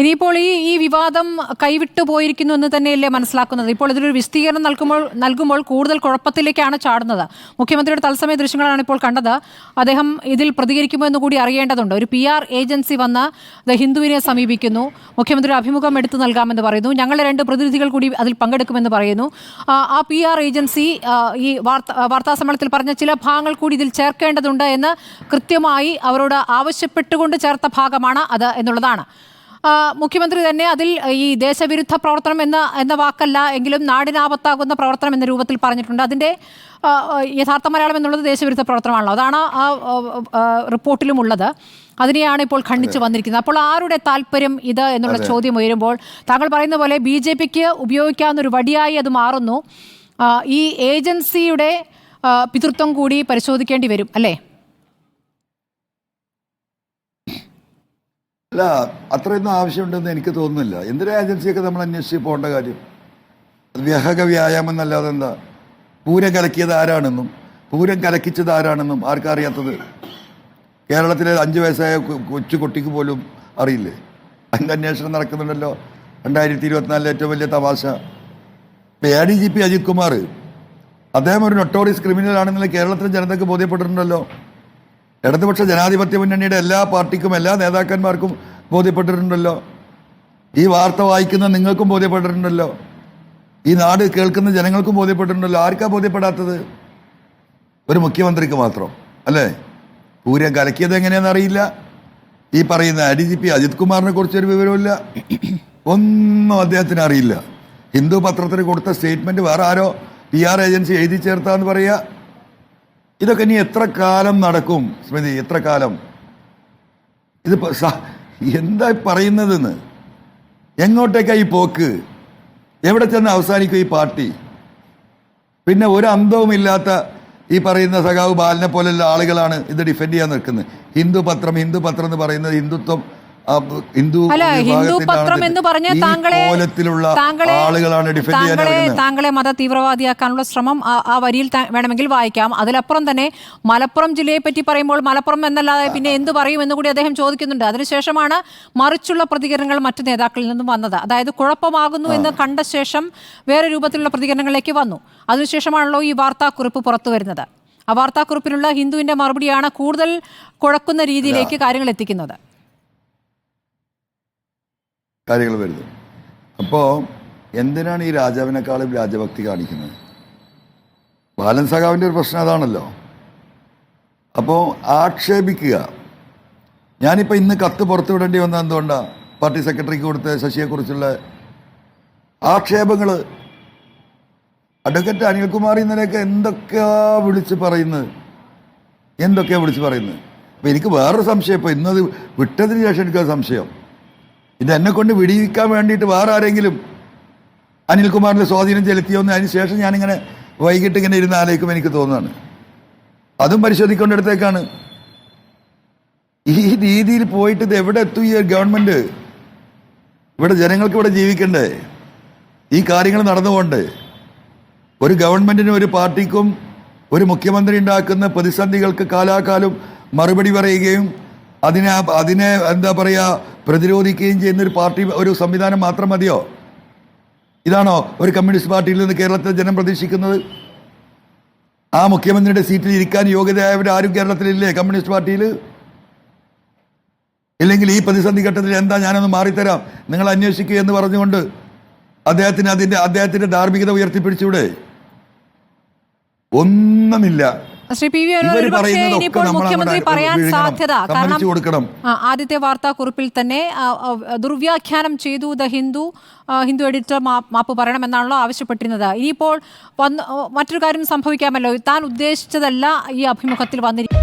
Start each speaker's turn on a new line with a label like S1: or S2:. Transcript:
S1: ഇനിയിപ്പോൾ ഈ ഈ വിവാദം കൈവിട്ടു പോയിരിക്കുന്നു എന്ന് തന്നെയല്ലേ മനസ്സിലാക്കുന്നത്? ഇപ്പോൾ ഇതിലൊരു വിസ്തീർണം നൽകുമ്പോൾ നൽകുമ്പോൾ കൂടുതൽ കുഴപ്പത്തിലേക്കാണ് ചാടുന്നത്. മുഖ്യമന്ത്രിയുടെ തത്സമയ ദൃശ്യങ്ങളാണ് ഇപ്പോൾ കണ്ടത്. അദ്ദേഹം ഇതിൽ പ്രതികരിക്കുമോ എന്ന് കൂടി അറിയേണ്ടതുണ്ട്. ഒരു പി ആർ ഏജൻസി വന്ന് ദ ഹിന്ദുവിനെ സമീപിക്കുന്നു. മുഖ്യമന്ത്രി അഭിമുഖം എടുത്തു നൽകാമെന്ന് പറയുന്നു. ഞങ്ങളെ രണ്ട് പ്രതിനിധികൾ കൂടി അതിൽ പങ്കെടുക്കുമെന്ന് പറയുന്നു. ആ, പി ആർ ഏജൻസി ഈ വാർത്ത വാർത്താ സമ്മേളനത്തിൽ പറഞ്ഞ ചില ഭാഗങ്ങൾ കൂടി ഇതിൽ ചേർക്കേണ്ടതുണ്ട് എന്ന് കൃത്യമായി അവരോട് ആവശ്യപ്പെട്ടുകൊണ്ട് ചേർത്ത ഭാഗമാണ് അത് എന്നുള്ളതാണ്. മുഖ്യമന്ത്രി തന്നെ അതിൽ ഈ ദേശവിരുദ്ധ പ്രവർത്തനം എന്ന എന്ന വാക്കല്ല എങ്കിലും നാടിനാപത്താകുന്ന പ്രവർത്തനം എന്ന രൂപത്തിൽ പറഞ്ഞിട്ടുണ്ട്. അതിന്റെ യഥാർത്ഥ മലയാളം എന്നുള്ളത് ദേശവിരുദ്ധ പ്രവർത്തനമാണല്ലോ. അതാണ് ആ, റിപ്പോർട്ടിലും ഉള്ളത്. അതിനെയാണ് ഇപ്പോൾ ഖണ്ഡിച്ചു വന്നിരിക്കുന്നത്. അപ്പോൾ ആരുടെ താല്പര്യം ഇത് എന്നുള്ള ചോദ്യം ഉയരുമ്പോൾ താങ്കൾ പറയുന്ന പോലെ ബി ജെ പിക്ക് ഉപയോഗിക്കാവുന്ന ഒരു വടിയായി അത് മാറുന്നു. ഈ ഏജൻസിയുടെ പിതൃത്വം കൂടി പരിശോധിക്കേണ്ടി വരും അല്ലേ?
S2: അല്ല അത്രയൊന്നും ആവശ്യമുണ്ടെന്ന് എനിക്ക് തോന്നുന്നില്ല. എന്തൊരു ഏജൻസിയൊക്കെ നമ്മൾ അന്വേഷിച്ച് പോകേണ്ട കാര്യം? വ്യഹക വ്യായാമം എന്നല്ലാതെ എന്താ? പൂരം കലക്കിയത് ആരാണെന്നും പൂരം കലക്കിച്ചത് ആരാണെന്നും ആർക്കറിയാത്തത്? കേരളത്തിലെ അഞ്ച് വയസ്സായ കൊച്ചു കുട്ടിക്ക് പോലും അറിയില്ലേ? അതിന്റെ അന്വേഷണം നടക്കുന്നുണ്ടല്ലോ. രണ്ടായിരത്തി ഇരുപത്തിനാലിലെ ഏറ്റവും വലിയ തമാശ. A D G P Ajith Kumar അദ്ദേഹം ഒരു നൊട്ടോറിയസ് ക്രിമിനൽ ആണെന്നുള്ള കേരളത്തിലെ ജനതയ്ക്ക് ബോധ്യപ്പെട്ടിട്ടുണ്ടല്ലോ. ഇടതുപക്ഷ ജനാധിപത്യ മുന്നണിയുടെ എല്ലാ പാർട്ടിക്കും എല്ലാ നേതാക്കന്മാർക്കും ബോധ്യപ്പെട്ടിട്ടുണ്ടല്ലോ. ഈ വാർത്ത വായിക്കുന്ന നിങ്ങൾക്കും ബോധ്യപ്പെട്ടിട്ടുണ്ടല്ലോ. ഈ നാട് കേൾക്കുന്ന ജനങ്ങൾക്കും ബോധ്യപ്പെട്ടിട്ടുണ്ടല്ലോ. ആർക്കാ ബോധ്യപ്പെടാത്തത്? ഒരു മുഖ്യമന്ത്രിക്ക് മാത്രം അല്ലേ? പൂരം കലക്കിയത് എങ്ങനെയാണെന്ന് അറിയില്ല. ഈ പറയുന്ന ഡി ജി പി അജിത് കുമാറിനെ കുറിച്ചൊരു വിവരമില്ല ഒന്നും അദ്ദേഹത്തിന് അറിയില്ല. ഹിന്ദു പത്രത്തിന് കൊടുത്ത സ്റ്റേറ്റ്മെന്റ് വേറെ ആരോ പി ആർ ഏജൻസി എഴുതി ചേർത്താന്ന് പറയുക ഇതൊക്കെ ഇനി എത്ര കാലം നടക്കും? സ്മൃതി എത്ര കാലം? ഇത് എന്താ പറയുന്നതെന്ന്? എങ്ങോട്ടേക്കാ ഈ പോക്ക്? എവിടെ ചെന്ന് അവസാനിക്കും ഈ പാർട്ടി? പിന്നെ ഒരു അന്തവുമില്ലാത്ത ഈ പറയുന്ന സഖാവ് ബാലിനെ പോലെയുള്ള ആളുകളാണ് ഇത് ഡിഫെൻഡ് ചെയ്യാൻ നിൽക്കുന്നത്. ഹിന്ദു പത്രം ഹിന്ദു പത്രം എന്ന് പറയുന്നത് ഹിന്ദുത്വം ഹിന്ദു
S1: അല്ല ഹിന്ദു പത്രം എന്ന് പറഞ്ഞ് താങ്കളെ താങ്കളെ താങ്കളെ താങ്കളെ മത തീവ്രവാദിയാക്കാനുള്ള ശ്രമം ആ- ആ വരിയിൽ വേണമെങ്കിൽ വായിക്കാം. അതിലപ്പുറം തന്നെ മലപ്പുറം ജില്ലയെ പറ്റി പറയുമ്പോൾ മലപ്പുറം എന്നല്ലാതെ പിന്നെ എന്ത് പറയും എന്ന് കൂടി അദ്ദേഹം ചോദിക്കുന്നുണ്ട്. അതിനുശേഷമാണ് മറിച്ചുള്ള പ്രതികരണങ്ങൾ മറ്റു നേതാക്കളിൽ നിന്നും വന്നത്. അതായത് കുഴപ്പമാകുന്നു എന്ന് കണ്ട ശേഷം വേറെ രൂപത്തിലുള്ള പ്രതികരണങ്ങളിലേക്ക് വന്നു. അതിനുശേഷമാണല്ലോ ഈ വാർത്താക്കുറിപ്പ് പുറത്തു വരുന്നത്. ആ വാർത്താക്കുറിപ്പിലുള്ള ഹിന്ദുവിന്റെ മറുപടിയാണ് കൂടുതൽ കുഴക്കുന്ന രീതിയിലേക്ക് കാര്യങ്ങൾ എത്തിക്കുന്നത്.
S2: കാര്യങ്ങൾ വരുന്നു അപ്പോൾ എന്തിനാണ് ഈ രാജാവിനേക്കാളും രാജഭക്തി കാണിക്കുന്നത്? ബാലൻ സഖാവിന്റെ ഒരു പ്രശ്നം അതാണല്ലോ. അപ്പോൾ ആക്ഷേപിക്കുക. ഞാനിപ്പോൾ ഇന്ന് കത്ത് പുറത്തു വിടേണ്ടി വന്നത് എന്തുകൊണ്ടാണ് പാർട്ടി സെക്രട്ടറിക്ക് കൊടുത്ത ശശിയെക്കുറിച്ചുള്ള ആക്ഷേപങ്ങൾ അഡ്വക്കേറ്റ് അനിൽകുമാർ ഇന്നലെയൊക്കെ എന്തൊക്കെയാ വിളിച്ച് പറയുന്നത്? എന്തൊക്കെയാ വിളിച്ച് പറയുന്നത്? അപ്പോൾ എനിക്ക് വേറൊരു സംശയം. ഇപ്പോൾ ഇന്നത് വിട്ടതിന് ശേഷം എനിക്കൊരു സംശയം. ഇത് എന്നെ കൊണ്ട് വിടിയിക്കാൻ വേണ്ടിയിട്ട് വേറെ ആരെങ്കിലും അനിൽകുമാറിന്റെ സ്വാധീനം ചെലുത്തിയോന്ന് അതിന് ശേഷം ഞാനിങ്ങനെ വൈകിട്ട് ഇങ്ങനെ ഇരുന്ന് ആലോചിക്കും എനിക്ക് തോന്നുകയാണ്. അതും പരിശോധിക്കേണ്ടടുത്തേക്കാണ്. ഈ രീതിയിൽ പോയിട്ട് ഇത് എവിടെ എത്തും ഈ ഗവൺമെന്റ് ഇവിടെ ജനങ്ങൾക്ക് ഇവിടെ ജീവിക്കണ്ടേ? ഈ കാര്യങ്ങൾ നടന്നുപോണ്ടേ ഒരു ഗവൺമെന്റിനും ഒരു പാർട്ടിക്കും ഒരു മുഖ്യമന്ത്രി ഉണ്ടാക്കുന്ന പ്രതിസന്ധികൾക്ക് കാലാകാലം മറുപടി പറയുകയും അതിനെ അതിനെ എന്താ പറയുക പ്രതിരോധിക്കുകയും ചെയ്യുന്ന ഒരു പാർട്ടി ഒരു സംവിധാനം മാത്രം മതിയോ? ഇതാണോ ഒരു കമ്മ്യൂണിസ്റ്റ് പാർട്ടിയിൽ നിന്ന് കേരളത്തിലെ ജനം പ്രതീക്ഷിക്കുന്നത്? ആ മുഖ്യമന്ത്രിയുടെ സീറ്റിൽ ഇരിക്കാൻ യോഗ്യതയായവർ ആരും കേരളത്തിലില്ലേ? കമ്മ്യൂണിസ്റ്റ് പാർട്ടിയിൽ? ഇല്ലെങ്കിൽ ഈ പ്രതിസന്ധി ഘട്ടത്തിൽ എന്താ ഞാനൊന്ന് മാറിത്തരാം? നിങ്ങൾ അന്വേഷിക്കുക എന്ന് പറഞ്ഞുകൊണ്ട് അദ്ദേഹത്തിന് അതിന്റെ അദ്ദേഹത്തിന്റെ ധാർമ്മികത ഉയർത്തിപ്പിടിച്ചൂടെ? ഒന്നുമില്ല.
S1: ശ്രീ പി വി പക്ഷേ ഇനിയിപ്പോൾ മുഖ്യമന്ത്രി പറയാൻ സാധ്യത. കാരണം ആദ്യത്തെ വാർത്താക്കുറിപ്പിൽ തന്നെ ദുർവ്യാഖ്യാനം ചെയ്തു ദ ഹിന്ദു ഹിന്ദു എഡിറ്റർ മാപ്പ് പറയണമെന്നാണല്ലോ ആവശ്യപ്പെട്ടിരുന്നത്. ഇനിയിപ്പോൾ മറ്റൊരു കാര്യം സംഭവിക്കാമല്ലോ. താൻ ഉദ്ദേശിച്ചതല്ല ഈ അഭിമുഖത്തിൽ വന്നിരിക്കുന്നത്